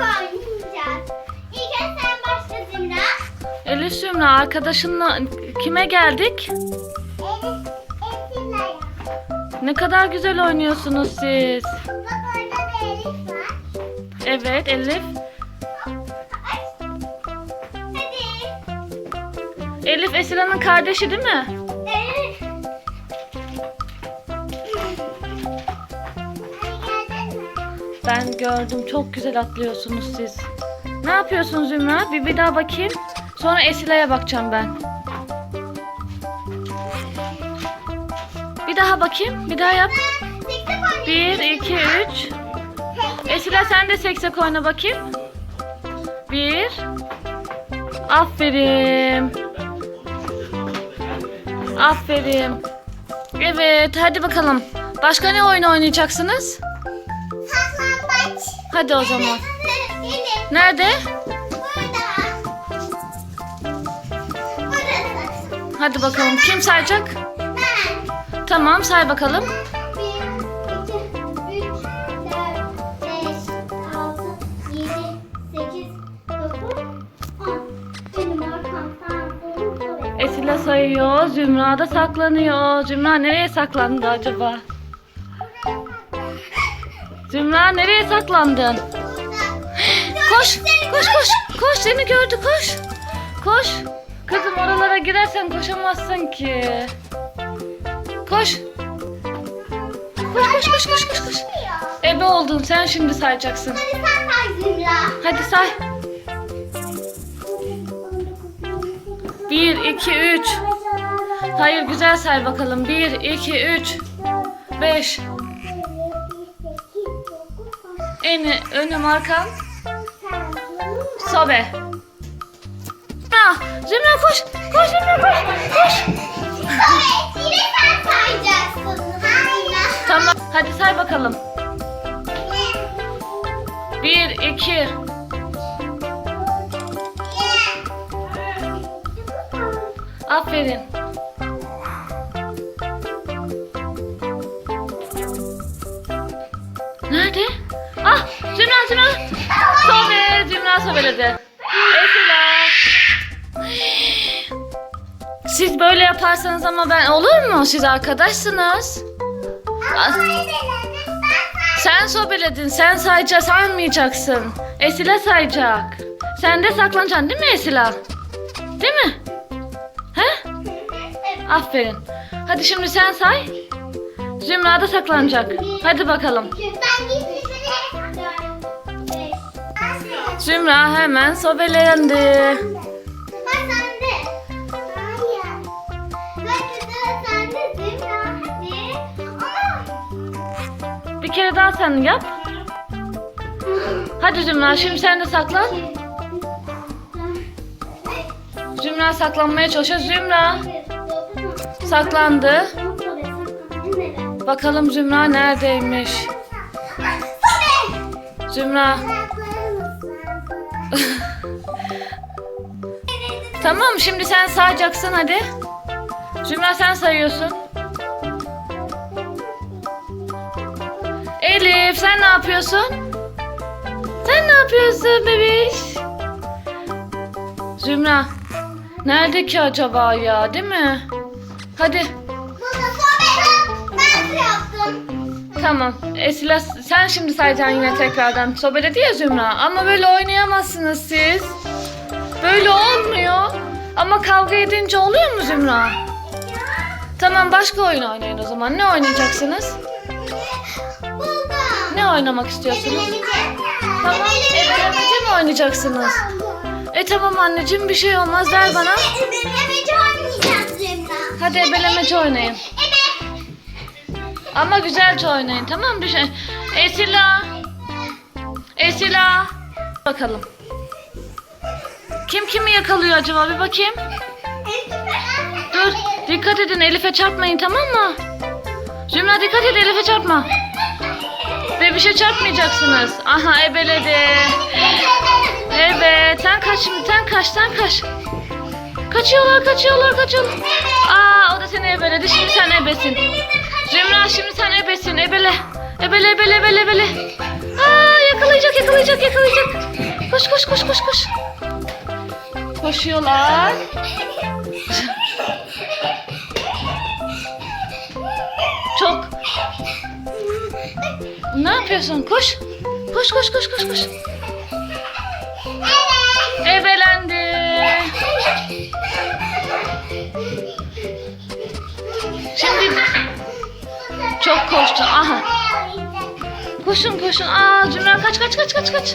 oynayacağız. İlk önce sen başla Zümra. Elif Zümra arkadaşınla kime geldik? Elif, Esila'ya. Ne kadar güzel oynuyorsunuz siz. Bak orada da Elif var. Evet Elif. Hadi. Elif Esila'nın kardeşi değil mi? Ben gördüm çok güzel atlıyorsunuz siz. Ne yapıyorsun Zümra? Bir, bir daha bakayım. Sonra Esila'ya bakacağım ben. Bir daha bakayım. Bir daha yap. Bir, iki, üç. Esila sen de seksek oyna bakayım. Bir. Aferin. Aferin. Evet hadi bakalım. Başka ne oyun oynayacaksınız? Hadi o zaman. Nerede? Burada. Hadi bakalım. Kim sayacak? Ben. Tamam say bakalım. 1, 2, 3, 4, 5, 6, 7, 8, 9, 10. Benim arkam sağ solum sol. Esila sayıyor. Zümra da saklanıyor. Zümra nereye saklandı acaba? Zümra nereye saklandın? Koş, koş, koş. Koş seni gördü koş. Koş. Kızım oralara girersen koşamazsın ki. Koş. Koş koş koş koş koş koş. Ebe oldun sen şimdi sayacaksın. Hadi sen say Zümra. Hadi say. Bir, iki, üç. Hayır güzel say bakalım. Bir, iki, üç. Beş. En önüm arkam. Sobe. Ah, Zümra koş. Koş Zümra koş. Koş. Sonra yine sen sayacaksın. Tamam. Hadi say bakalım. Bir, iki. Aferin. Nerede? Ah Zümra Zümra. Sobe. Zümra sobeledi. Esila. Siz böyle yaparsanız ama ben olur mu? Siz arkadaşsınız. Ah, Sen sobeledin. Sen sayca saymayacaksın. Esila sayacak. Sen de saklanacaksın değil mi Esila? Değil mi? He? Aferin. Hadi şimdi sen say. Zümra da saklanacak. Hadi bakalım. Ben Zümra hemen sobelendi. Bir kere daha sen yap. Hadi Zümra şimdi sen de saklan. Zümra saklanmaya çalışıyor. Zümra saklandı. Bakalım Zümra neredeymiş? Zümra. Tamam şimdi sen sayacaksın hadi. Zümra sen sayıyorsun. Elif sen ne yapıyorsun? Sen ne yapıyorsun bebiş? Zümra. Nerede ki acaba ya değil mi? Hadi tamam. Esila sen şimdi sayacaksın yine tekrardan. Sobeledi ya Zümra. Ama böyle oynayamazsınız siz. Böyle olmuyor. Ama kavga edince oluyor mu Zümra? Tamam başka oyun oynayın o zaman. Ne oynayacaksınız? Ne oynamak istiyorsunuz? Tamam. Ebelemece mi oynayacaksınız? E tamam anneciğim bir şey olmaz ver bana. Ebelemeci oynayacağız Zümra. Hadi ebelemece oynayın. Ama güzelce oynayın tamam mı? Şey. Esila. Esila. Bakalım. Kim kimi yakalıyor acaba bir bakayım. Dur dikkat edin Elif'e çarpmayın tamam mı? Zümra dikkat et Elif'e çarpma. Bebişe çarpmayacaksınız. Aha ebeledi. Evet sen kaç şimdi sen kaç sen kaç. Kaçıyorlar kaçıyorlar kaçıyorlar. Aa o da seni ebeledi şimdi sen ebesin. Zümra şimdi sen ebesin ebele. Ebele ebele ebele ebele. Aa yakalayacak yakalayacak yakalayacak. Koş koş koş koş koş. Koşuyorlar. Çok. Ne yapıyorsun? Koş. Koş koş koş koş koş. Ebelendi. Çok koştu. Aha. Koşun koşun. Aa Zümra kaç kaç kaç kaç kaç.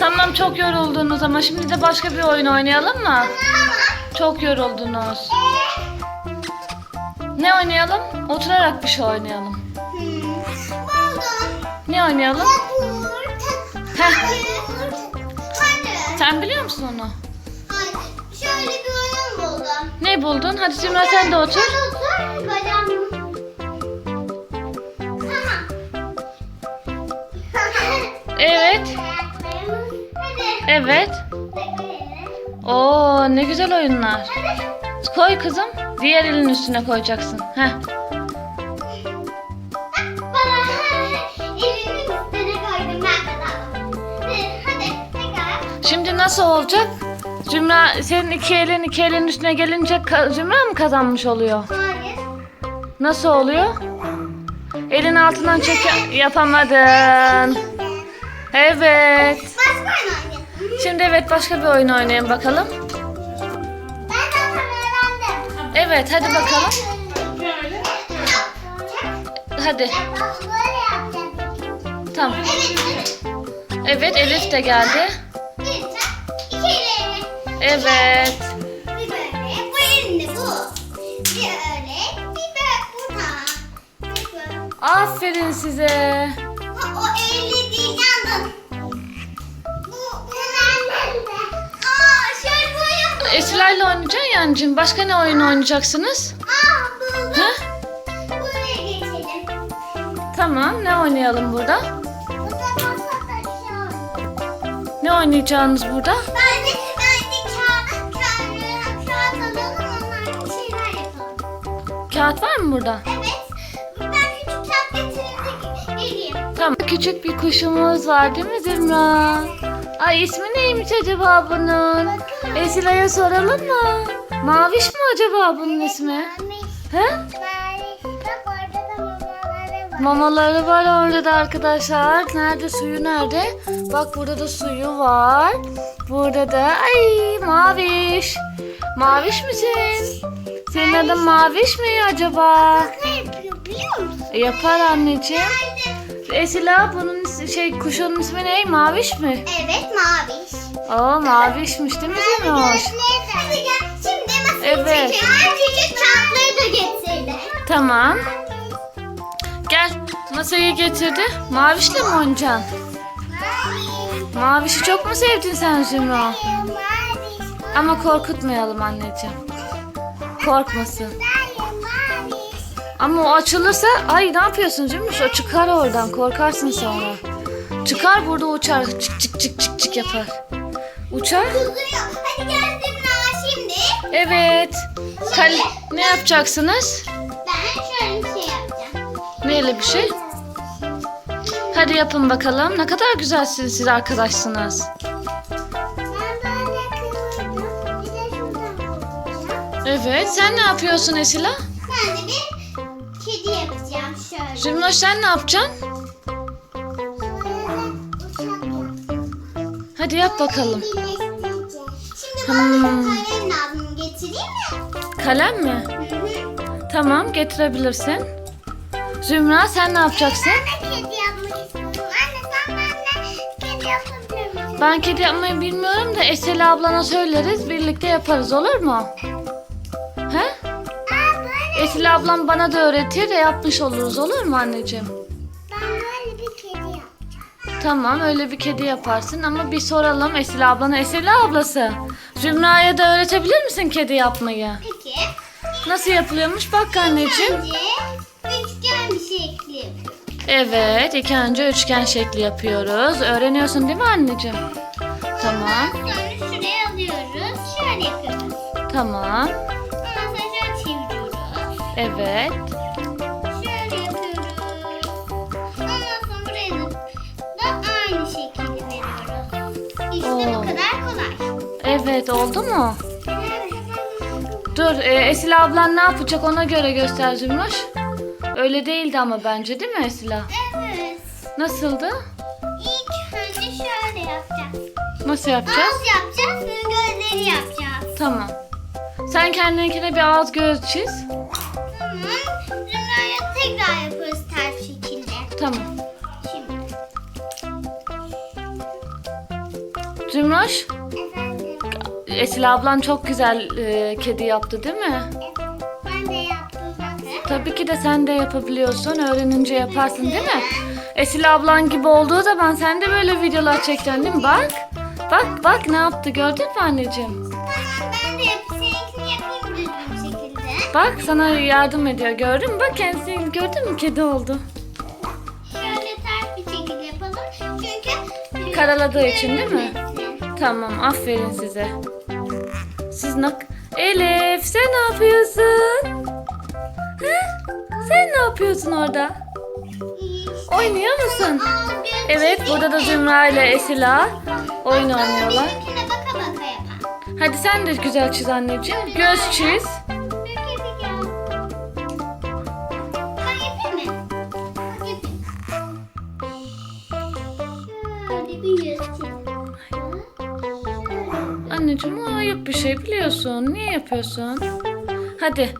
Tamam çok yoruldunuz ama şimdi de başka bir oyun oynayalım mı? Çok yoruldunuz. Ne oynayalım? Oturarak bir şey oynayalım. Ne oynayalım? Heh, sen biliyor musun onu? Şöyle bir oyun buldum. Ne buldun? Hadi Zümra sen de otur. Otur. Bacağım. Evet. Evet. Oo ne güzel oyunlar. Koy kızım. Diğer elin üstüne koyacaksın. Heh. Şimdi nasıl olacak? Zümra senin iki elin iki elin üstüne gelince ka- Zümra mı kazanmış oluyor? Hayır. Nasıl oluyor? Elin altından çek yapamadın. Evet. Başka oyun oynayalım. Şimdi evet başka bir oyun oynayın bakalım. Ben zaten öğrendim. Evet hadi bakalım. Hadi. Böyle yapacağız. Tamam. Evet, Elif de geldi. Bir iki. Evet. Bir böyle, bu elinde bu. Bir öyle, bir böyle burada. Böyle. Aferin size. Ha, o eli değil yandın. Bu, bu bende. Aa, şöyle bu bu. Esilerle oynayacaksın yancım. Başka ne oyun oynayacaksınız? Aa, buldum. Ha? Buraya geçelim. Tamam ne oynayalım burada? Burada masada şu. Ne oynayacağınız burada? Bence, bence Kağıt var mı burada? Evet. Ben küçük kağıt getirip de geleyim. Tamam. Küçük bir kuşumuz var değil mi Zümra? Ay ismi neymiş acaba bunun? Esile'ye soralım mı? Maviş mi acaba bunun ismi? He? Mamaları var orada da arkadaşlar. Nerede suyu nerede? Bak burada da suyu var. Burada da ay maviş. Maviş misin? Senin adın maviş mi acaba? E, yapar anneciğim. Esila bunun is- şey kuşun ismi ne? Maviş mi? Evet maviş. Aa mavişmiş değil mi Zümroş? Hadi gel şimdi masayı Evet. çekelim. Küçük kağıtları da getirdi. Tamam. Gel masayı getirdi. Mavişle mi oynayacaksın? Mavişi çok mu sevdin sen Zümra? Ama korkutmayalım anneciğim. Korkmasın. Ama o açılırsa ay ne yapıyorsun Zümrüş? O çıkar oradan korkarsın sonra. Çıkar burada uçar. Çık çık çık çık çık yapar. Uçar. Hadi şimdi. Evet. Kal ne yapacaksınız? Ben şöyle bir şey yapacağım. Neyle bir şey? Hadi yapın bakalım. Ne kadar güzelsiniz siz arkadaşsınız. Evet. Sen ne yapıyorsun Esila? Ben de bir kedi yapacağım şöyle. Zümrüş sen ne yapacaksın? Hadi yap bakalım. Şimdi Hmm. bana kalem lazım. Getireyim mi? Kalem mi? Hı hı. Tamam getirebilirsin. Zümra sen ne yapacaksın? Ben de kedi yapmak istiyorum. Anne sen benimle kedi yapabilir misin? Ben kedi yapmayı bilmiyorum da Esela ablana söyleriz. Birlikte yaparız olur mu? Esila ablam bana da öğretir de yapmış oluruz olur mu anneciğim? Ben böyle bir kedi yapacağım. Tamam öyle bir kedi yaparsın ama bir soralım Esila ablana. Esila ablası Zümra'ya da öğretebilir misin kedi yapmayı? Peki. Nasıl yapılıyormuş bak anneciğim. Önce üçgen bir şekli yapıyorum. Evet ilk önce üçgen şekli yapıyoruz. Öğreniyorsun değil mi anneciğim? Tamam Sonra şuraya alıyoruz. Şöyle yapıyoruz. tamam Evet. Şöyle yapıyoruz. Ondan sonra da aynı şekilde veriyoruz. İşte Oo. bu kadar kolay. Evet oldu mu? Dur e, Esila ablan ne yapacak ona göre göster Zümrüş. Öyle değildi ama bence değil mi Esila? Evet. Nasıldı? İlk önce şöyle yapacağız. Nasıl yapacağız? Ağız yapacağız, gözleri yapacağız. Tamam. Sen kendininkine bir ağız göz çiz. Tamam. Şimdi. Zümrüş, Efendim. Esila ablan çok güzel e, kedi yaptı değil mi? Ben de yaptım bakın. Tabii ki de sen de yapabiliyorsun. Öğrenince yaparsın değil mi? Esila ablan gibi olduğu zaman sen de böyle videolar çekeceksin değil mi? Bak. Bak bak ne yaptı gördün mü anneciğim? Tamam ben de. Seninkini yapayım düzgün şekilde. Bak sana yardım ediyor gördün mü? Bak kendisi gördün mü kedi oldu. Karaladığı için değil mi? Tamam aferin size. Siz nak... Elif sen ne yapıyorsun? Hı? Sen ne yapıyorsun orada? Oynuyor musun? Evet burada da Zümra ile Esila oyun oynuyorlar. Hadi sen de güzel çiz anneciğim. Göz çiz. Anneciğim o ayıp bir şey biliyorsun. Niye yapıyorsun? Hadi.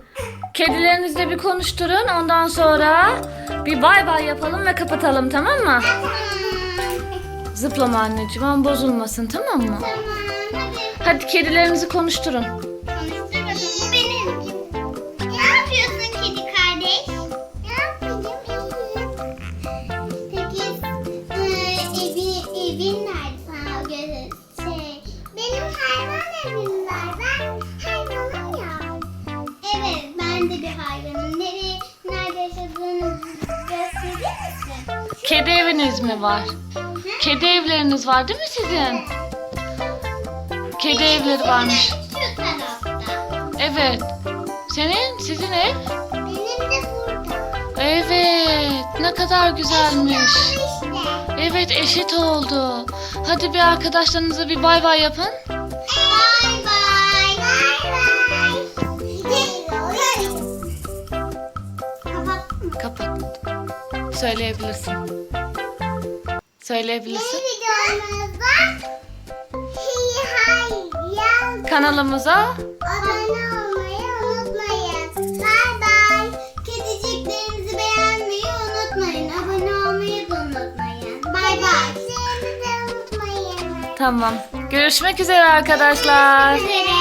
Kedilerinizle bir konuşturun. Ondan sonra bir bay bay yapalım ve kapatalım tamam mı? Zıplama anneciğim ama bozulmasın tamam mı? Tamam. Hadi. Hadi kedilerinizi konuşturun. Var? Kedi evleriniz var değil mi sizin? Kedi evleri varmış. Evet. Senin? Sizin ev? Benim de burada. Evet. Ne kadar güzelmiş. Evet eşit oldu. Hadi bir arkadaşlarınıza bir bay bay yapın. Kapattın mı? Kapat. Söyleyebilirsin. Söyleyebilirsin. videomuzda Kanalımıza abone olmayı unutmayın. Bye bye. Kediciklerimizi beğenmeyi unutmayın. Abone olmayı da unutmayın. Bye. unutmayın. tamam. Görüşmek üzere arkadaşlar. Üzere.